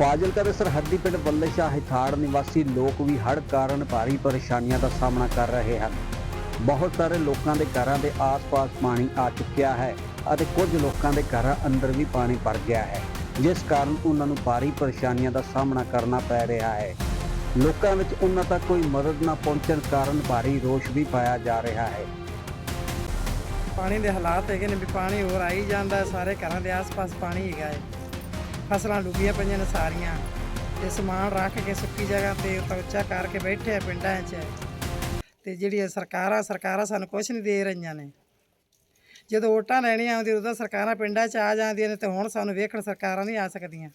ਫਾਜ਼ਿਲਕਾ ਦੇ ਸਰਹੱਦੀ ਪਿੰਡ ਬੱਲੇਸ਼ਾ ਹਿਥਾੜ ਨਿਵਾਸੀ ਲੋਕ ਵੀ ਹੜ੍ਹ ਕਾਰਨ ਭਾਰੀ ਪਰੇਸ਼ਾਨੀਆਂ ਦਾ ਸਾਹਮਣਾ ਕਰ ਰਹੇ ਹਨ। ਬਹੁਤ ਸਾਰੇ ਲੋਕਾਂ ਦੇ ਘਰਾਂ ਦੇ ਆਸ-ਪਾਸ ਪਾਣੀ ਆ ਚੁੱਕਿਆ ਹੈ ਅਤੇ ਕੁਝ ਲੋਕਾਂ ਦੇ ਘਰਾਂ ਅੰਦਰ ਵੀ ਪਾਣੀ ਭਰ ਗਿਆ ਹੈ, ਜਿਸ ਕਾਰਨ ਉਹਨਾਂ ਨੂੰ ਭਾਰੀ ਪਰੇਸ਼ਾਨੀਆਂ ਦਾ ਸਾਹਮਣਾ ਕਰਨਾ ਪੈ ਰਿਹਾ ਹੈ। ਲੋਕਾਂ ਵਿੱਚ ਉਹਨਾਂ ਤੱਕ ਕੋਈ ਮਦਦ ਨਾ ਪਹੁੰਚਣ ਕਾਰਨ ਭਾਰੀ ਰੋਸ਼ ਵੀ ਪਾਇਆ ਜਾ ਰਿਹਾ ਹੈ। ਪਾਣੀ ਦੇ ਹਾਲਾਤ ਹੈਗੇ ਨੇ ਵੀ ਪਾਣੀ ਹੋਰ ਆਈ ਜਾਂਦਾ, ਸਾਰੇ ਘਰਾਂ ਦੇ ਆਸ-ਪਾਸ ਪਾਣੀ ਹੈਗਾ ਹੈ। ਫਸਲਾਂ ਡੁੱਬੀਆਂ ਪਈਆਂ ਨੇ ਸਾਰੀਆਂ। ਤੇ ਸਮਾਨ ਰੱਖ ਕੇ ਸੁੱਕੀ ਜਗ੍ਹਾ ਤੇ ਉੱਤੇ ਉੱਚਾ ਕਰਕੇ ਬੈਠੇ ਆ ਪਿੰਡਾਂ 'ਚ। ਤੇ ਜਿਹੜੀਆਂ ਸਰਕਾਰਾਂ ਸਰਕਾਰਾਂ ਸਾਨੂੰ ਕੁਝ ਨਹੀਂ ਦੇ ਰਹੀਆਂ ਨੇ। ਜਦੋਂ ਵੋਟਾਂ ਲੈਣੀਆਂ ਆਉਂਦੀਆਂ, ਉਦੋਂ ਸਰਕਾਰਾਂ ਪਿੰਡਾਂ 'ਚ ਆ ਜਾਂਦੀਆਂ ਨੇ ਤੇ ਹੁਣ ਸਾਨੂੰ ਵੇਖਣ ਸਰਕਾਰਾਂ ਨਹੀਂ ਆ ਸਕਦੀਆਂ।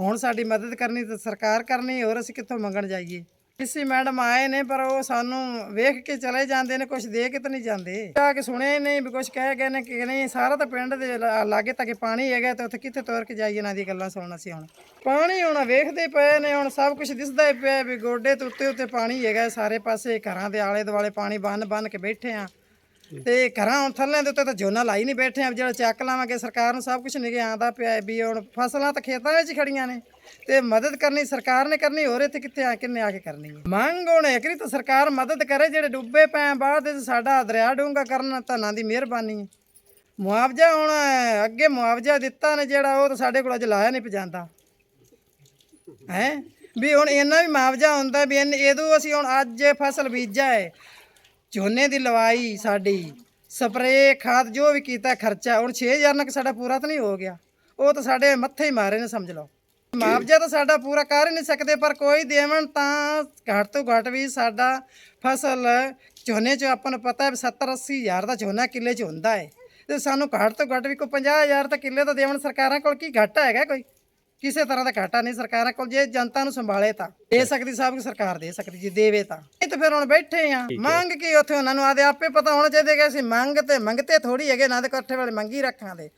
ਹੁਣ ਸਾਡੀ ਮਦਦ ਕਰਨੀ ਤੇ ਸਰਕਾਰ ਕਰਨੀ, ਹੋਰ ਅਸੀਂ ਕਿੱਥੋਂ ਮੰਗਣ ਜਾਈਏ? ਕਿਸੇ ਮੈਡਮ ਆਏ ਨੇ, ਪਰ ਉਹ ਸਾਨੂੰ ਵੇਖ ਕੇ ਚਲੇ ਜਾਂਦੇ ਨੇ ਕੁਝ ਦੇ ਕੇ ਤਾਂ ਨਹੀਂ ਜਾਂਦੇ। ਆ ਕੇ ਸੁਣਿਆ ਨਹੀਂ, ਵੀ ਕੁਝ ਕਹਿ ਗਏ ਨੇ ਕਿ ਨਹੀਂ, ਸਾਰਾ ਤਾਂ ਪਿੰਡ ਦੇ ਲਾਗੇ ਤੱਕ ਪਾਣੀ ਹੈਗਾ ਤੇ ਉੱਥੇ ਕਿੱਥੇ ਤੁਰ ਕੇ ਜਾਈਏ ਇਹਨਾਂ ਦੀ ਗੱਲਾਂ ਸੁਣਨ ਅਸੀਂ ਹੁਣ। ਪਾਣੀ ਹੁਣ ਵੇਖਦੇ ਪਏ ਨੇ, ਹੁਣ ਸਭ ਕੁਝ ਦਿਸਦਾ ਹੀ ਪਿਆ ਵੀ ਗੋਡੇ ਤੋਂ ਉੱਤੇ ਉੱਤੇ ਪਾਣੀ ਹੈਗਾ, ਸਾਰੇ ਪਾਸੇ ਘਰਾਂ ਦੇ ਆਲੇ ਦੁਆਲੇ ਪਾਣੀ ਬੰਨ ਬੰਨ ਕੇ ਬੈਠੇ ਆ। ਤੇ ਘਰਾਂ ਥੱਲਿਆਂ ਦੇ ਉੱਤੇ ਤਾਂ ਜੋਨਾ ਲਾਈ ਨਹੀਂ ਬੈਠੇ ਆ ਜਿਹੜਾ ਚੱਕ ਲਾਵਾਂਗੇ, ਸਰਕਾਰ ਨੂੰ ਸਭ ਕੁਝ ਨਿਗੇ ਆਂਦਾ ਪਿਆ ਵੀ ਹੁਣ ਫਸਲਾਂ ਤਾਂ ਖੇਤਾਂ ਵਿੱਚ ਖੜੀਆਂ ਨੇ। ਤੇ ਮਦਦ ਕਰਨੀ ਸਰਕਾਰ ਨੇ ਕਰਨੀ, ਹੋਰ ਇੱਥੇ ਕਿੱਥੇ ਆ, ਕਿੰਨੇ ਆ ਕੇ ਕਰਨੀ ਹੈ? ਮੰਗ ਹੁਣ ਇਕਰੀ ਤਾਂ ਸਰਕਾਰ ਮਦਦ ਕਰੇ, ਜਿਹੜੇ ਡੁੱਬੇ ਪਏ ਬਾਅਦ ਦੇ ਸਾਡਾ ਦਰਿਆ ਡੂੰਗਾ ਕਰਨ, ਧਨਾਂ ਦੀ ਮਿਹਰਬਾਨੀ ਹੈ। ਮੁਆਵਜ਼ਾ ਹੁਣ ਅੱਗੇ ਮੁਆਵਜ਼ਾ ਦਿੱਤਾ ਨੇ, ਜਿਹੜਾ ਉਹ ਤਾਂ ਸਾਡੇ ਕੋਲ ਅਜ ਲਾਇਆ ਨਹੀਂ ਪਜਾਂਦਾ। ਹੈ? ਵੀ ਹੁਣ ਇਹਨਾਂ ਵੀ ਮੁਆਵਜ਼ਾ ਹੁੰਦਾ ਵੀ ਇਹਦੋਂ ਅਸੀਂ ਹੁਣ ਅੱਜ ਫਸਲ ਬੀਜਾ ਹੈ ਝੋਨੇ ਦੀ ਲਵਾਈ ਸਾਡੀ, ਸਪਰੇਅ, ਖਾਦ, ਜੋ ਵੀ ਕੀਤਾ ਖਰਚਾ, ਹੁਣ 6000 ਨਾਲ ਸਾਡਾ ਪੂਰਾ ਤਾਂ ਨਹੀਂ ਹੋ ਗਿਆ। ਉਹ ਤਾਂ ਸਾਡੇ ਮੱਥੇ ਹੀ ਮਾਰੇ ਨੇ, ਸਮਝ ਲਓ। ਮੁਆਵਜ਼ਾ ਤਾਂ ਸਾਡਾ ਪੂਰਾ ਕਰ ਹੀ ਨਹੀਂ ਸਕਦੇ, ਪਰ ਕੋਈ ਦੇਵਣ ਤਾਂ ਘੱਟ ਤੋਂ ਘੱਟ ਵੀ ਸਾਡਾ ਫਸਲ ਝੋਨੇ 'ਚ ਆਪਾਂ ਨੂੰ ਪਤਾ ਹੈ 70 80 ਹਜ਼ਾਰ ਦਾ ਝੋਨਾ ਕਿੱਲੇ 'ਚ ਹੁੰਦਾ ਹੈ। ਤੇ ਸਾਨੂੰ ਘੱਟ ਤੋਂ ਘੱਟ ਵੀ ਕੋਈ 50000 ਤਾਂ ਕਿੱਲੇ ਤਾਂ ਦੇਵਣ ਸਰਕਾਰਾਂ ਕੋਲ ਕੀ ਘਾਟਾ ਹੈਗਾ ਕੋਈ? ਕਿਸੇ ਤਰ੍ਹਾਂ ਦਾ ਘਾਟਾ ਨਹੀਂ ਸਰਕਾਰਾਂ ਕੋਲ ਜੇ ਜਨਤਾ ਨੂੰ ਸੰਭਾਲੇ ਤਾਂ। ਦੇ ਸਕਦੀ ਸਭ ਕੁਝ ਸਰਕਾਰ ਦੇ ਸਕਦੀ ਜੇ ਦੇਵੇ ਤਾਂ। ਇਹ ਤਾਂ ਫਿਰ ਹੁਣ ਬੈਠੇ ਆ। ਮੰਗ ਕੀ ਉੱਥੇ ਉਹਨਾਂ ਨੂੰ? ਆਦੇ ਆਪੇ ਪਤਾ ਹੋਣਾ ਚਾਹੀਦਾ ਕਿ ਅਸੀਂ ਮੰਗ ਤੇ ਮੰਗਤੇ ਥੋੜੀ ਹੈਗੇ ਨਾ ਤੇ ਇਕੱਠੇ ਵਾਲੇ ਮੰਗੀ ਰੱਖਾਂ ਦੇ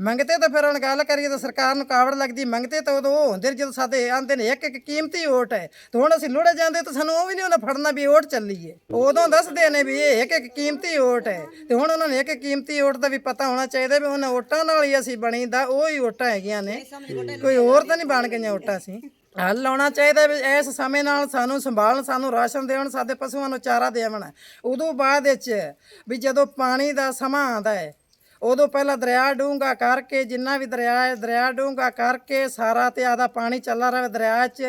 ਮੰਗਤੇ ਤਾਂ ਫਿਰ ਹੁਣ ਗੱਲ ਕਰੀਏ ਤਾਂ ਸਰਕਾਰ ਨੂੰ ਕਾਵੜ ਲੱਗਦੀ, ਮੰਗਤੇ ਤਾਂ ਉਦੋਂ ਉਹ ਹੁੰਦੇ ਨੇ ਜਦੋਂ ਸਾਡੇ ਆਂਦੇ ਨੇ ਇੱਕ ਇੱਕ ਕੀਮਤੀ ਓਟ ਹੈ। ਤੇ ਹੁਣ ਅਸੀਂ ਲੋੜੇ ਜਾਂਦੇ ਤਾਂ ਸਾਨੂੰ ਉਹ ਵੀ ਨਹੀਂ ਉਹਨਾਂ ਫੜਨਾ ਵੀ ਓਟ ਚੱਲੀਏ। ਉਦੋਂ ਦੱਸਦੇ ਨੇ ਵੀ ਇਹ ਇੱਕ ਇੱਕ ਕੀਮਤੀ ਓਟ ਹੈ। ਤੇ ਹੁਣ ਉਹਨਾਂ ਨੂੰ ਇੱਕ ਕੀਮਤੀ ਓਟ ਦਾ ਵੀ ਪਤਾ ਹੋਣਾ ਚਾਹੀਦਾ ਵੀ ਉਹਨਾਂ ਓਟਾਂ ਨਾਲ ਹੀ ਅਸੀਂ ਬਣੀਦਾ, ਉਹ ਹੀ ਓਟਾਂ ਹੈਗੀਆਂ ਨੇ। ਕੋਈ ਹੋਰ ਤਾਂ ਨਹੀਂ ਬਣ ਗਈਆਂ ਓਟਾਂ ਅਸੀਂ। ਹੱਲ ਲਾਉਣਾ ਚਾਹੀਦਾ ਵੀ ਇਸ ਸਮੇਂ ਨਾਲ ਸਾਨੂੰ ਸੰਭਾਲਣ, ਸਾਨੂੰ ਰਾਸ਼ਨ ਦੇਣ, ਸਾਡੇ ਪਸ਼ੂਆਂ ਨੂੰ ਚਾਰਾ ਦੇਵਣ। ਉਦੋਂ ਬਾਅਦ ਵਿੱਚ ਵੀ ਜਦੋਂ ਪਾਣੀ ਦਾ ਸਮਾਂ ਆਉਂਦਾ ਹੈ ਉਦੋਂ ਪਹਿਲਾਂ ਦਰਿਆ ਡੂੰਗਾ ਕਰਕੇ, ਜਿੰਨਾ ਵੀ ਦਰਿਆ ਹੈ, ਦਰਿਆ ਡੂੰਗਾ ਕਰਕੇ ਸਾਰਾ ਤੇ ਆਦਾ ਪਾਣੀ ਚੱਲਦਾ ਰਹੇ ਦਰਿਆ 'ਚ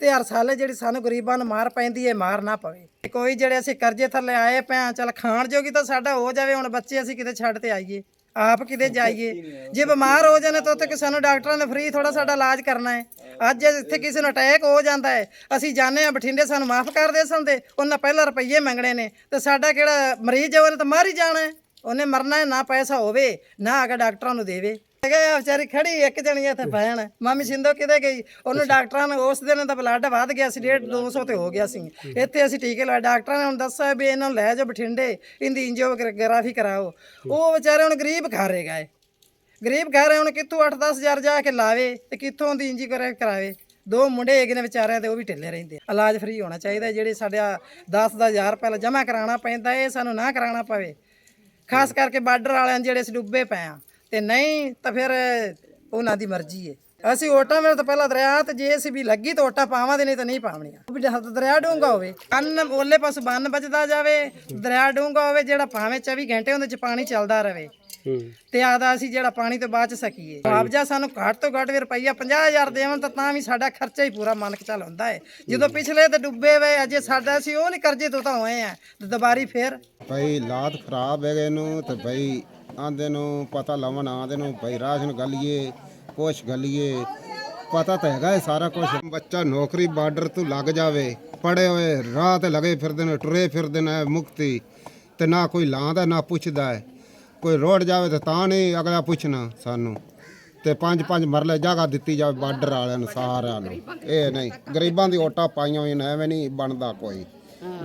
ਤੇ ਹਰ ਸਾਲ ਜਿਹੜੀ ਸਾਨੂੰ ਗਰੀਬਾਂ ਨੂੰ ਮਾਰ ਪੈਂਦੀ ਹੈ ਮਾਰ ਨਾ ਪਵੇ। ਕੋਈ ਜਿਹੜੇ ਅਸੀਂ ਕਰਜ਼ੇ ਥੱਲੇ ਆਏ ਪਏ ਹਾਂ, ਚੱਲ ਖਾਣ ਜੋਗੀ ਤਾਂ ਸਾਡਾ ਹੋ ਜਾਵੇ, ਹੁਣ ਬੱਚੇ ਅਸੀਂ ਕਿਤੇ ਛੱਡ ਤੇ ਆਈਏ। ਆਪ ਕਿਤੇ ਜਾਈਏ। ਜੇ ਬਿਮਾਰ ਹੋ ਜਾਣਾ ਤਾਂ ਉੱਥੇ ਕਿ ਸਾਨੂੰ ਡਾਕਟਰਾਂ ਨੇ ਫ੍ਰੀ ਥੋੜਾ ਸਾਡਾ ਇਲਾਜ ਕਰਨਾ ਹੈ ਅੱਜ ਇੱਥੇ ਕਿਸੇ ਨੂੰ ਅਟੈਕ ਹੋ ਜਾਂਦਾ ਹੈ ਅਸੀਂ ਜਾਂਦੇ ਆ ਬਠਿੰਡੇ ਸਾਨੂੰ ਮਾਫ ਕਰ ਦੇ ਸੰਦੇ। ਉਹਨਾਂ ਪਹਿਲਾਂ ਰੁਪਈਏ ਮੰਗਣੇ ਨੇ। ਤੇ ਸਾਡਾ ਕਿਹੜਾ ਮਰੀਜ਼ ਹੈ ਉਹਨੇ ਤਾਂ ਮਰ ਹੀ ਜਾਣਾ ਹੈ ਉਹਨੇ ਮਰਨਾ ਹੈ ਨਾ ਪੈਸਾ ਹੋਵੇ ਨਾ ਅਗਾ ਡਾਕਟਰਾਂ ਨੂੰ ਦੇਵੇ। ਹੈਗਾ ਆ ਵਿਚਾਰੀ ਖੜੀ ਇੱਕ ਜਣੀ ਇੱਥੇ ਭੈਣ। ਮਾਮੀ ਸਿੰਧੋ ਕਿਤੇ ਗਈ? ਉਹਨੂੰ ਡਾਕਟਰਾਂ ਨੇ ਉਸ ਦਿਨ ਦਾ ਬਲੱਡ ਵੱਧ ਗਿਆ ਸੀ 1.5 200 ਤੇ ਹੋ ਗਿਆ ਸੀ। ਇੱਥੇ ਅਸੀਂ ਟੀਕੇ ਲਵਾਏ ਡਾਕਟਰਾਂ ਨੇ ਹੁਣ ਦੱਸਿਆ ਵੀ ਇਹਨਾਂ ਨੂੰ ਲੈ ਜਾਓ ਬਠਿੰਡੇ ਇਹਦੀ ਇੰਜੀਓਗ੍ਰਾਫੀ ਕਰਾਓ। ਉਹ ਵਿਚਾਰੇ ਹੁਣ ਗਰੀਬ ਖਾ ਰਹੇ ਗਏ ਗਰੀਬ ਘਰ ਹੈ ਹੁਣ ਕਿੱਥੋਂ 8-10 ਹਜ਼ਾਰ ਜਾ ਕੇ ਲਾਵੇ ਤੇ ਕਿੱਥੋਂ ਦੀ ਇੰਜੀਓਗ੍ਰਾਫੀ ਕਰਾਵੇ? ਦੋ ਮੁੰਡੇ ਹੈਗੇ ਨੇ ਵਿਚਾਰਿਆਂ ਦੇ ਉਹ ਵੀ ਢਿੱਲੇ ਰਹਿੰਦੇ ਆ। ਇਲਾਜ ਫ੍ਰੀ ਹੋਣਾ ਚਾਹੀਦਾ ਜਿਹੜੇ ਸਾਡਾ 10 ਦਾ ਹਜ਼ਾਰ ਪਹਿਲਾਂ ਜਮ੍ਹਾਂ ਕਰਾਉਣਾ ਪੈਂਦਾ ਇਹ ਸਾਨੂੰ ਨਾ ਕਰਾਉਣਾ ਪਵੇ। ਖਾਸ ਕਰਕੇ ਬਾਰਡਰ ਵਾਲਿਆਂ ਜਿਹੜੇ ਅਸੀਂ ਡੁੱਬੇ ਪਏ ਆ ਤੇ ਨਹੀਂ ਤਾਂ ਫਿਰ ਉਹਨਾਂ ਦੀ ਮਰਜ਼ੀ ਹੈ ਅਸੀਂ ਓਟਾਂ ਵੇਲੇ ਤਾਂ ਪਹਿਲਾਂ ਦਰਿਆ ਤੇ ਜੇ ਅਸੀਂ ਵੀ ਲੱਗੀ ਤਾਂ ਓਟਾਂ ਪਾਵਾਂਗੇ, ਨਹੀਂ ਤਾਂ ਨਹੀਂ ਪਾਵਣੀਆਂ। ਵੀ ਜਦ ਦਰਿਆ ਡੂੰਗਾ ਹੋਵੇ। ਕੰਨ ਓਲੇ ਪਾਸੋਂ ਬੰਨ ਬਚਦਾ ਜਾਵੇ, ਦਰਿਆ ਡੂੰਗਾ ਹੋਵੇ, ਜਿਹੜਾ ਭਾਵੇਂ 24 ਘੰਟੇ ਉਹਦੇ ਚ ਪਾਣੀ ਚੱਲਦਾ ਰਹੇ। ਤੇ ਆਦਾ ਅਸੀਂ ਜਿਹੜਾ ਪਾਣੀ ਤੋਂ ਬਚ ਸਕੀਏ। ਮੁਆਵਜ਼ਾ ਸਾਨੂੰ ਘੱਟ ਤੋਂ ਘੱਟ ਵੀ ਰੁਪਈਆ 50000 ਦੇਵਨ ਤਾਂ ਤਾਂ ਵੀ ਸਾਡਾ ਖਰਚਾ ਹੀ ਪੂਰਾ ਮੰਨ ਕੇ ਚੱਲ ਹੁੰਦਾ ਹੈ ਜਦੋਂ ਪਿਛਲੇ ਤੇ ਡੁੱਬੇ ਵੇ ਅਜੇ ਸਾਡਾ ਅਸੀਂ ਉਹ ਨਹੀਂ ਕਰਜ਼ੇ ਤੋਂ ਤਾਂ ਹੋਏ ਆ ਤੇ ਦੁਬਾਰੀ ਫੇਰ? ਭਾਈ ਲਾਤ ਖਰਾਬ ਹੈਗੇ ਨੂੰ ਤੇ ਭਾਈ ਆਂਦੇ ਨੂੰ ਪਤਾ ਲਾਵਣ ਆਂਦੇ ਨੂੰ ਭਾਈ ਰਾਸ਼ਨ ਗਲੀਏ ਕੁਛ ਗਲੀਏ। ਪਤਾ ਤਾਂ ਹੈਗਾ ਇਹ ਸਾਰਾ ਕੁਝ ਬੱਚਾ ਨੌਕਰੀ ਬਾਰਡਰ ਤੋਂ ਲੱਗ ਜਾਵੇ ਪੜੇ ਹੋਏ ਰਾਹ ਤੇ ਲਗੇ ਫਿਰਦੇ ਨੇ ਟੁਰੇ ਫਿਰਦੇ ਨੇ ਮੁਕਤੀ ਤੇ ਨਾ ਕੋਈ ਲਾਂਦਾ ਨਾ ਪੁੱਛਦਾ ਹੈ ਕੋਈ ਰੋਡ ਜਾਵੇ ਤੇ ਤਾਂ ਨਹੀਂ ਅਗਲਾ ਪੁੱਛਣਾ ਸਾਨੂੰ। ਤੇ ਪੰਜ ਪੰਜ ਮਰਲੇ ਜਗ੍ਹਾ ਦਿੱਤੀ ਜਾਵੇ ਬਾਰਡਰ ਵਾਲਿਆਂ ਨੂੰ, ਸਾਰਿਆਂ ਨੂੰ। ਇਹ ਨਹੀਂ, ਗਰੀਬਾਂ ਦੀ ਓਟਾ ਪਾਈਆਂ ਹੋਈਆਂ ਨੇ, ਐਵੇਂ ਨਹੀਂ ਬਣਦਾ ਕੋਈ।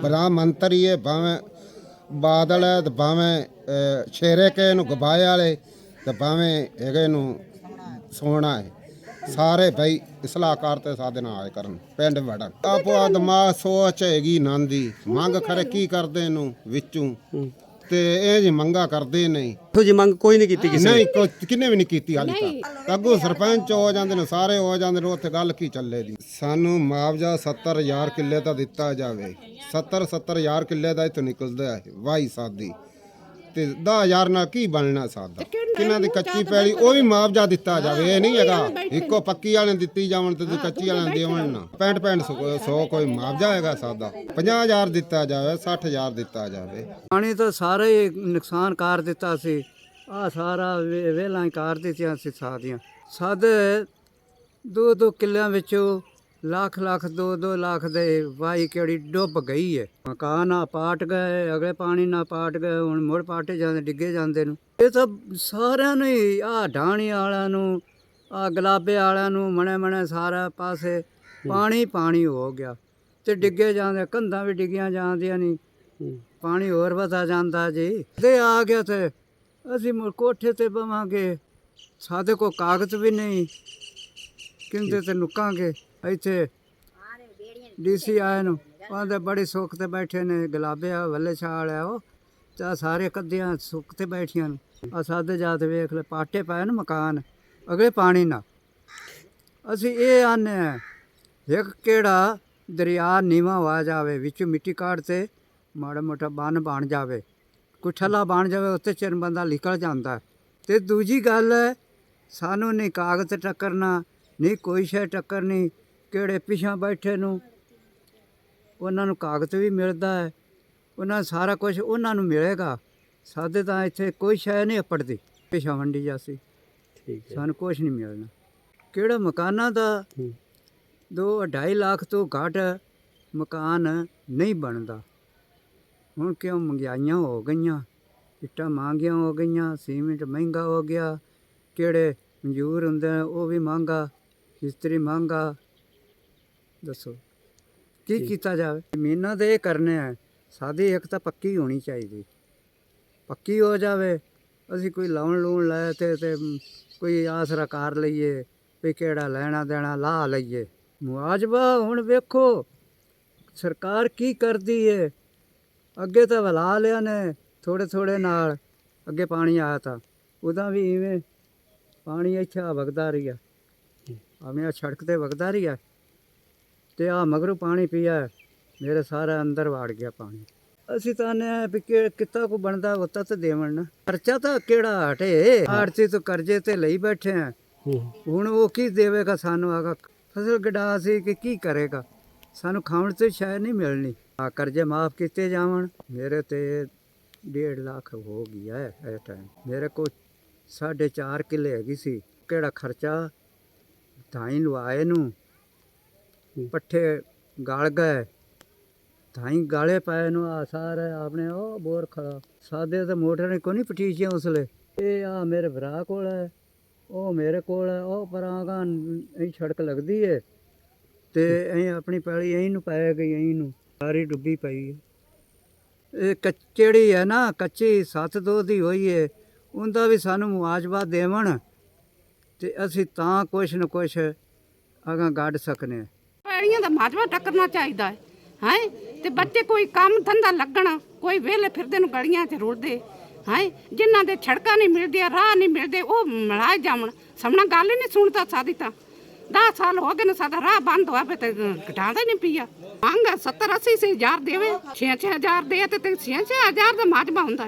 ਬਰਾ ਮੰਤਰੀ ਹੈ ਭਾਵੇਂ ਬਾਦਲ ਹੈ ਤੇ ਭਾਵੇਂ ਸ਼ੇਰੇ ਕੇ ਨੂੰ ਗਵਾਏ ਵਾਲੇ ਤੇ ਭਾਵੇਂ ਹੈਗੇ ਨੂੰ ਸੋਹਣਾ ਹੈ। ਸਾਰੇ ਭਾਈ ਇਸਲਾਹਕਾਰ ਤੇ ਸਾਡੇ ਨਾਲ ਆਏ ਕਰਨ, ਪਿੰਡ ਵੜਨ। ਆਪੋ ਆ ਦਿਮਾਗ ਸੋਚ ਹੈਗੀ ਨੰਦੀ ਮੰਗ ਖਰੇ ਕੀ ਕਰਦੇ ਇਹਨੂੰ ਵਿੱਚੋਂ? ਤੇ ਇਹ ਜੀ ਮੰਗਾ ਕਰਦੇ ਨਹੀਂ। ਤੋ ਜੀ ਮੰਗ ਕੋਈ ਨਹੀਂ ਕੀਤੀ ਨਹੀਂ ਕੋਈ- ਕਿੰਨੇ ਵੀ ਨਹੀਂ ਕੀਤੀ ਹਾਲੇ ਤੱਕ ਅੱਗੋਂ ਸਰਪੰਚ ਹੋ ਜਾਂਦੇ ਨੇ ਸਾਰੇ ਹੋ ਜਾਂਦੇ ਨੇ ਉੱਥੇ ਗੱਲ ਕੀ ਚੱਲੇ ਦੀ। ਸਾਨੂੰ ਮੁਆਵਜ਼ਾ 70000 ਕਿੱਲੇ ਦਾ ਦਿੱਤਾ ਜਾਵੇ। 70 70000 ਕਿੱਲੇ ਦਾ ਇੱਥੋਂ ਨਿਕਲਦਾ ਹੈ ਵਾਈ ਸਾਦੀ। ਤੇ 10000 ਨਾਲ ਕੀ ਬਣਨਾ ਸਾਦਾ? ਕਿਨਾਂ ਦੀ ਕੱਚੀ ਪੈਲੀ ਉਹ ਵੀ ਮੁਆਵਜ਼ਾ ਦਿੱਤਾ ਜਾਵੇ ਇਹ ਨਹੀਂ ਹੈਗਾ। ਇੱਕੋ ਪੱਕੀ ਵਾਲਿਆਂ ਦਿੱਤੀ ਜਾਵਣ ਤੇ ਕੱਚੀ ਵਾਲਿਆਂ ਦੇਵਣ ਨਾ। 65 65 100 ਕੋਈ ਮੁਆਵਜ਼ਾ ਹੈਗਾ ਸਾਦਾ। 50000 ਦਿੱਤਾ ਜਾਵੇ 60000 ਦਿੱਤਾ ਜਾਵੇ। ਪਾਣੀ ਤਾਂ ਸਾਰਾ ਹੀ ਨੁਕਸਾਨ ਕਰ ਦਿੱਤਾ ਸੀ। ਆ ਸਾਰਾ ਵੇ- ਵੇਲਾਂ ਹੀ ਕਰ ਦਿੱਤੀਆਂ ਸੀ ਸਾਦੀਆਂ। ਸਾਡੇ ਦੋ ਦੋ ਕਿੱਲਿਆਂ ਵਿੱਚੋਂ ਲੱਖ ਲੱਖ ਦੋ ਦੋ ਲੱਖ ਦੇ, ਵਾਈ ਕਿਹੜੀ ਡੁੱਬ ਗਈ ਹੈ ਮਕਾਨ ਆ ਪਾਟ ਗਏ, ਅਗਲੇ ਪਾਣੀ ਨਾਲ ਪਾਟ ਗਏ, ਹੁਣ ਮੁੜ ਪਾਟੇ ਜਾਂਦੇ, ਡਿੱਗੇ ਜਾਂਦੇ ਨੂੰ। ਇਹ ਤਾਂ ਸਾਰਿਆਂ ਨੂੰ ਹੀ, ਆ ਢਾਣੀ ਵਾਲਿਆਂ ਨੂੰ, ਆ ਗਲਾਬੇ ਵਾਲਿਆਂ ਨੂੰ, ਮਣੇ ਮਣੇ ਸਾਰਾ ਪਾਸੇ ਪਾਣੀ ਪਾਣੀ ਹੋ ਗਿਆ। ਤੇ ਡਿੱਗੇ ਜਾਂਦੇ, ਕੰਧਾਂ ਵੀ ਡਿੱਗੀਆਂ ਜਾਂਦੀਆਂ ਨਹੀਂ ਪਾਣੀ ਹੋਰ ਵਧਾ ਜਾਂਦਾ ਜੀ। ਤੇ ਆ ਗਿਆ ਤੇ ਅਸੀਂ ਮੁੜ ਕੋਠੇ ਤੇ ਬਵਾਂਗੇ। ਸਾਡੇ ਕੋ ਕਾਗਜ਼ ਵੀ ਨਹੀਂ। ਕਿੰਦੇ ਤੇ ਨੁਕਾਂਗੇ ਇੱਥੇ ਡੀਸੀ ਆਏ ਨੂੰ। ਉਹਦੇ ਬੜੀ ਸੁੱਖ ਤੇ ਬੈਠੇ ਨੇ ਗੁਲਾਬਿਆ ਵੱਲੇ ਛਾਲ ਆ ਉਹ। ਤਾਂ ਸਾਰੇ ਕੱਦਿਆਂ ਸੁੱਖ ਤੇ ਬੈਠੀਆਂ ਨੇ। ਆ ਸਾਡੇ ਜਾਤ ਵੇਖ ਲੈ, ਪਾਟੇ ਪਾਏ ਨੇ ਮਕਾਨ। ਅਗਲੇ ਪਾਣੀ ਨਾ। ਅਸੀਂ ਇਹ ਆਨੇ ਆ ਇੱਕ ਕਿਹੜਾ ਦਰਿਆ ਨੀਵਾਂ ਵਾ ਜਾਵੇ, ਵਿੱਚ ਮਿੱਟੀ ਕਾੜ ਤੇ ਮਾੜਾ ਮੋਟਾ ਬੰਨ ਬਣ ਜਾਵੇ। ਕੋਈ ਠੱਲਾ ਬਣ ਜਾਵੇ ਉੱਤੇ ਚਿਰ ਬੰਦਾ ਨਿਕਲ ਜਾਂਦਾ। ਤੇ ਦੂਜੀ ਗੱਲ ਹੈ ਸਾਨੂੰ ਨਹੀਂ ਕਾਗਜ਼ ਟੱਕਰਨਾ, ਨਹੀਂ ਕੋਈ ਸ਼ੈ ਟੱਕਰਨੀ। ਕਿਹੜੇ ਪਿਛਾਂ ਬੈਠੇ ਨੂੰ? ਉਹਨਾਂ ਨੂੰ ਕਾਗਜ਼ ਵੀ ਮਿਲਦਾ ਹੈ। ਉਹਨਾਂ ਸਾਰਾ ਕੁਝ ਉਹਨਾਂ ਨੂੰ ਮਿਲੇਗਾ। ਸਾਡੇ ਤਾਂ ਇੱਥੇ ਕੋਈ ਸ਼ੈ ਨਹੀਂ ਅਪੜਦੀ। ਪਿਛਾਂ ਵੰਡੀ ਜਾਸੀ। ਠੀਕ ਸਾਨੂੰ ਕੁਝ ਨਹੀਂ ਮਿਲਣਾ। ਕਿਹੜਾ ਮਕਾਨਾਂ ਦਾ? ਹੂੰ। ਦੋ 2.5 ਲੱਖ ਤੋਂ ਘੱਟ ਮਕਾਨ ਨਹੀਂ ਬਣਦਾ। ਹੁਣ ਕਿਉਂ ਮਹਿੰਗਾਈਆਂ ਹੋ ਗਈਆਂ? ਇੱਟਾਂ ਮਹਿੰਗੀਆਂ ਹੋ ਗਈਆਂ ਸੀਮਿੰਟ ਮਹਿੰਗਾ ਹੋ ਗਿਆ। ਕਿਹੜੇ ਮਨਜ਼ੂਰ ਹੁੰਦੇ ਉਹ ਵੀ ਮਹਿੰਗਾ। ਮਿਸਤਰੀ ਮਹਿੰਗਾ। ਦੱਸੋ। ਕੀ ਕੀਤਾ ਜਾਵੇ? ਜ਼ਮੀਨਾਂ ਦੇ ਇਹ ਕਰਨੇ ਆ ਸਾਡੀ ਇੱਕ ਤਾਂ ਪੱਕੀ ਹੋਣੀ ਚਾਹੀਦੀ। ਪੱਕੀ ਹੋ ਜਾਵੇ ਅਸੀਂ ਕੋਈ ਲਾਉਣ ਲੂਣ ਲੈ ਤੇ ਤੇ ਕੋਈ ਆਸਰਾ ਕਰ ਲਈਏ ਵੀ ਕਿਹੜਾ ਲੈਣਾ ਦੇਣਾ ਲਾ ਲਈਏ। ਮੁਆਵਜ਼ਾ ਹੁਣ ਵੇਖੋ ਸਰਕਾਰ ਕੀ ਕਰਦੀ ਏ? ਅੱਗੇ ਤਾਂ ਵਲਾ ਲਿਆ ਨੇ ਥੋੜੇ ਥੋੜੇ ਨਾਲ ਅੱਗੇ ਪਾਣੀ ਆਇਆ ਤਾਂ। ਉਹਦਾ ਵੀ ਇਵੇਂ ਪਾਣੀ ਇੱਥੇ ਵਗਦਾ ਰਹੀ। ਆਵੇਂ ਸੜਕ ਤੇ ਵਗਦਾ ਰਹੀ ਤੇ ਆ ਮਗਰੋਂ ਪਾਣੀ ਪੀਆ ਮੇਰੇ ਸਾਰਾ ਅੰਦਰ ਵਾੜ ਗਿਆ ਪਾਣੀ। ਅਸੀਂ ਤਾਂ ਨੇ ਵੀ ਕਿ ਕਿੱਤਾ ਕੋ ਬਣਦਾ ਹੁੰਦਾ ਤਾਂ ਦੇਵਣ। ਨਾ ਖਰਚਾ ਤਾਂ ਕਿਹੜਾ ਹਟੇ? ਆੜਤੀ ਤੋਂ ਕਰਜ਼ੇ ਤੇ ਲਈ ਬੈਠੇ ਆ। ਹੁਣ ਉਹ ਕੀ ਦੇਵੇਗਾ ਸਾਨੂੰ ਆਗਾ? ਫਸਲ ਗਡਾ ਸੀ ਕਿ ਕੀ ਕਰੇਗਾ? ਸਾਨੂੰ ਖਾਣ ਤੇ ਸ਼ਾਇਦ ਨਹੀਂ ਮਿਲਣੀ। ਆ ਕਰਜ਼ੇ ਮਾਫ ਕੀਤੇ ਜਾਵਣ। ਮੇਰੇ ਤੇ 1.5 ਲੱਖ ਹੋ ਗਿਆ ਹੈ ਇਸ ਟਾਈਮ ਮੇਰੇ ਕੋਲ 4.5 ਕਿੱਲੇ ਹੈਗੀ ਸੀ। ਕਿਹੜਾ ਖਰਚਾ? ਧਾਈ ਲਵਾਏ ਨੂੰ। ਪੱਠੇ ਗਲ ਗਏ। ਧਾਈ ਗਾਲੇ ਪਏ ਨੂੰ ਆ ਸਾਰੇ ਆਪਣੇ ਉਹ ਬੋਰ ਖੜਾ। ਸਾਦੇ ਤੇ ਮੋਟਰ ਨੇ ਕੋਈ ਨਹੀਂ ਪਟੀਸ਼ੀਆਂ ਉਸਲੇ? ਇਹ ਆ ਮੇਰੇ ਭਰਾ ਕੋਲ ਹੈ ਉਹ ਮੇਰੇ ਕੋਲ ਹੈ ਉਹ ਪਰਾਂਗਾ ਇਹ ਸੜਕ ਲੱਗਦੀ ਹੈ ਤੇ ਅਸੀਂ ਆਪਣੀ ਪੈਲੀ ਐਂ ਨੂੰ ਪੈ ਗਈ ਐਂ ਨੂੰ ਸਾਰੀ ਡੁੱਬੀ ਪਈ ਹੈ ਇਹ ਕੱਚੜੀ ਹੈ ਨਾ ਕੱਚੀ ਸੱਤ ਦੋ ਦੀ ਹੋਈ ਹੈ ਉਹਦਾ ਵੀ ਸਾਨੂੰ ਮੁਆਵਜ਼ਾ ਦੇਵਣ। ਤੇ ਅਸੀਂ ਤਾਂ ਕੁਛ ਨਾ ਕੁਛ ਅਗਾਂ ਗੱਡ ਸਕਨੇ ਹਾਂ ਦਾ ਮਾਜਵਾ ਟੱਕਰਨਾ ਚਾਹੀਦਾ ਹੈ ਹੈ? ਤੇ ਬੱਚੇ ਕੋਈ ਕੰਮ ਧੰਦਾ ਲੱਗਣ, ਕੋਈ ਵਿਹਲੇ ਫਿਰਦੇ ਨੂੰ ਗਲੀਆਂ 'ਚ ਰੁੜਦੇ ਹੈ? ਜਿਨ੍ਹਾਂ ਦੇ ਛੜਕਾਂ ਨਹੀਂ ਮਿਲਦੀਆਂ, ਰਾਹ ਨਹੀਂ ਮਿਲਦੇ, ਉਹ ਮਿਲਾਏ ਜਾਵਣ। ਸਾਹਮਣਾ ਗੱਲ ਹੀ ਨਹੀਂ ਸੁਣਦਾ ਸਾਦੀ ਤਾਂ। 10 ਸਾਲ ਹੋ ਗਏ ਨੇ ਸਾਡਾ ਰਾਹ ਬੰਦ ਹੋਇਆ ਪਿਆ ਤੇ ਘਟਾਦਾ ਨਹੀਂ ਪਈਆ ਮੰਗ 70 80 ਹਜ਼ਾਰ ਦੇਵੇ 6 6000 ਦੇ ਤੇ 6 6000 ਦਾ ਮਾਜਵਾ ਹੁੰਦਾ